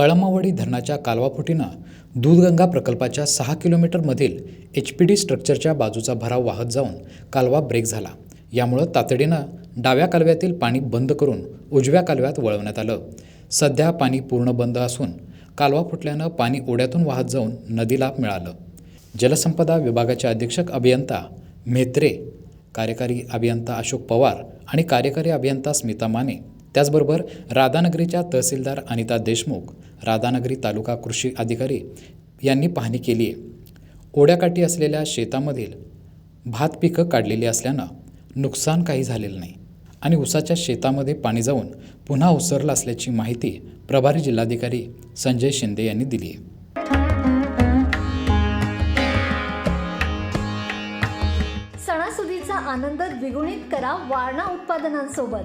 कळमावडी धरणाच्या कालवाफुटीनं दूधगंगा प्रकल्पाच्या सहा किलोमीटरमधील एच पी डी स्ट्रक्चरच्या बाजूचा भराव वाहत जाऊन कालवा ब्रेक झाला. यामुळं तातडीनं डाव्या कालव्यातील पाणी बंद करून उजव्या कालव्यात वळवण्यात आलं. सध्या पाणी पूर्ण बंद असून कालवा फुटल्यानं पाणी ओढ्यातून वाहत जाऊन नदीला मिळालं. जलसंपदा विभागाचे अधीक्षक अभियंता म्हेत्रे कार्यकारी अभियंता अशोक पवार आणि कार्यकारी अभियंता स्मिता माने त्याचबरोबर राधानगरीच्या तहसीलदार अनिता देशमुख राधानगरी तालुका कृषी अधिकारी यांनी पाहणी केली आहे. ओढ्याकाठी असलेल्या शेतामधील भात पिकं काढलेली असल्यानं नुकसान काही झालेलं नाही आणि उसाच्या शेतामध्ये पाणी जाऊन पुन्हा ओसरलं असल्याची माहिती प्रभारी जिल्हाधिकारी संजय शिंदे यांनी दिली आहे. सणासुदीचा आनंद द्विगुणित करा वारणा उत्पादनांसोबत.